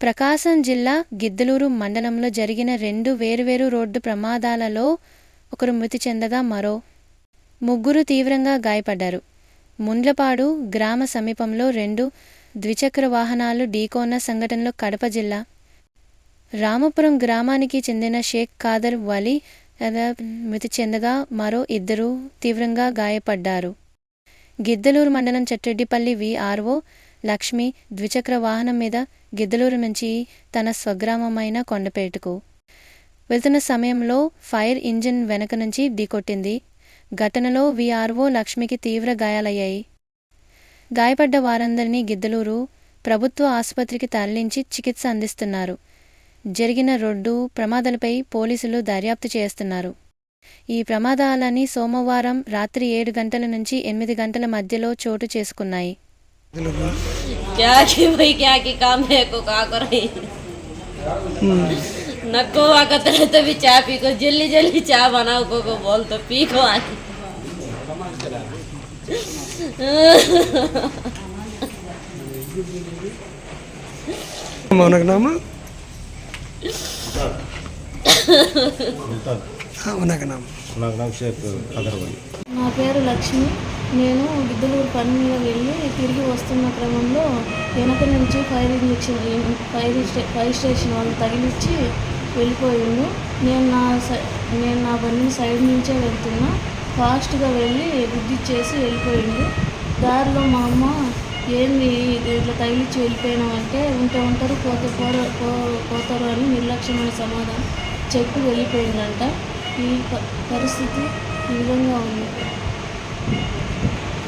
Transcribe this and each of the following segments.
ప్రకాశం జిల్లా గిద్దలూరు మండలంలో జరిగిన రెండు వేర్వేరు రోడ్డు ప్రమాదాలలో ఒకరు మృతి చెందగా మరో ముగ్గురు తీవ్రంగా గాయపడ్డారు. ముండ్లపాడు గ్రామ సమీపంలో రెండు ద్విచక్ర వాహనాలు ఢీకోన్న సంఘటనలో కడప జిల్లా రామపురం గ్రామానికి చెందిన షేక్ ఖాదర్ వలీ మృతి చెందగా మరో ఇద్దరు తీవ్రంగా గాయపడ్డారు. గిద్దలూరు మండలం చెట్టెడ్డిపల్లి విఆర్ఓ లక్ష్మి ద్విచక్ర వాహనం మీద గిద్దలూరు నుంచి తన స్వగ్రామమైన కొండపేటకు. వెళ్తున్న సమయంలో ఫైర్ ఇంజిన్ వెనక నుంచి ఢీకొట్టింది. ఘటనలో విఆర్ఓ లక్ష్మికి తీవ్ర గాయాలయ్యాయి. గాయపడ్డ వారందరినీ గిద్దలూరు ప్రభుత్వ ఆసుపత్రికి తరలించి చికిత్స అందిస్తున్నారు. జరిగిన రోడ్డు ప్రమాదాలపై పోలీసులు దర్యాప్తు చేస్తున్నారు. ఈ ప్రమాదాలని సోమవారం రాత్రి ఏడు గంటల నుంచి ఎనిమిది గంటల మధ్యలో చోటు చేసుకున్నాయి. क्या कि भाई क्या कि काम है को का कर रही नको आकत रहे तो भी चाय पी को जल्दी जल्दी चाय बनाओ को को बोल तो पी को आके మనకు నామ మనకు నామ నాకు నాకు షేక్ అగర్వాల్ నా పేరు లక్ష్మి నేను గిద్దలూరు పని మీద వెళ్ళి తిరిగి వస్తున్న క్రమంలో వెనక నుంచి fire injection fire stay fire station వాళ్ళు తగిలిచ్చి వెళ్ళిపోయిండు. నేను నా సై- నేను నా బండిని సైడ్ నుంచే వెళ్తున్నా. ఫాస్ట్గా వెళ్ళి గుద్దిచ్చేసి వెళ్ళిపోయిండు. దారిలో మా అమ్మ ఏంది ఇట్లా తగిలిచ్చి వెళ్ళిపోయినామంటే ఉంటే ఉంటారు పోతే పోర పో- పోతారు అని నిర్లక్ష్యమైన సమాధానం చెప్పి వెళ్ళిపోయిందంట. ఈ ప- పరిస్థితి ఈ విధంగా ఉంది.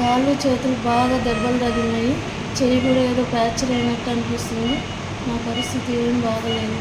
కాళ్ళు చేతులు బాగా దెబ్బలు తగిలినాయి. చెయ్యి కూడా ఏదో ఫ్రాక్చర్ అయినట్టు అనిపిస్తుంది. నా పరిస్థితి ఏం బాగలేదు.